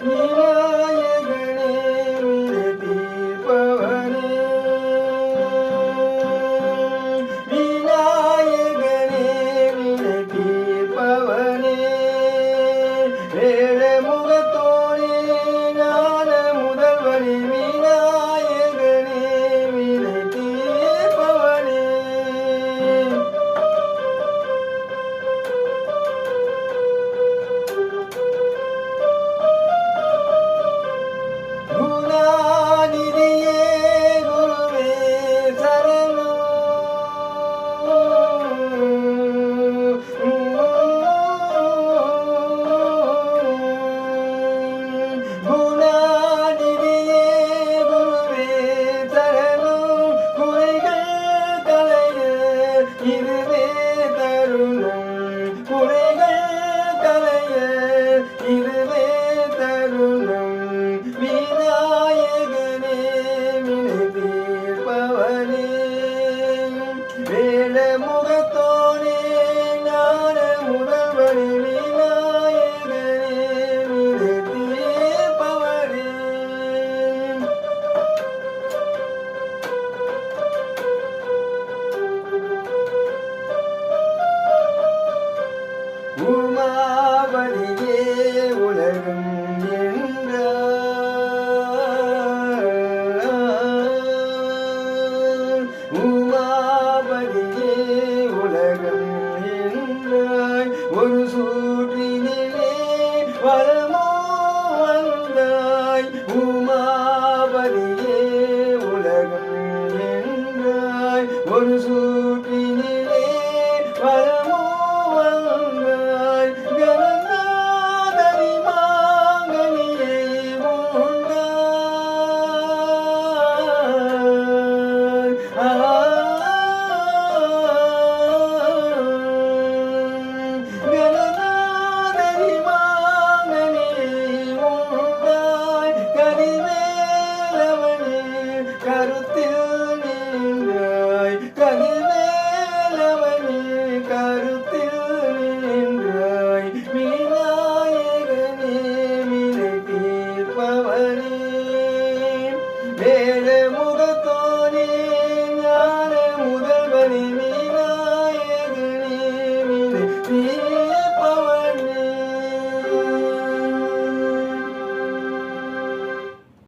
Mm-hmm. মোরে তো ஒரு சூற்றினிலே வரமா வந்தாய் உமாபதியே உலகம் என்றாய். ஒரு சூ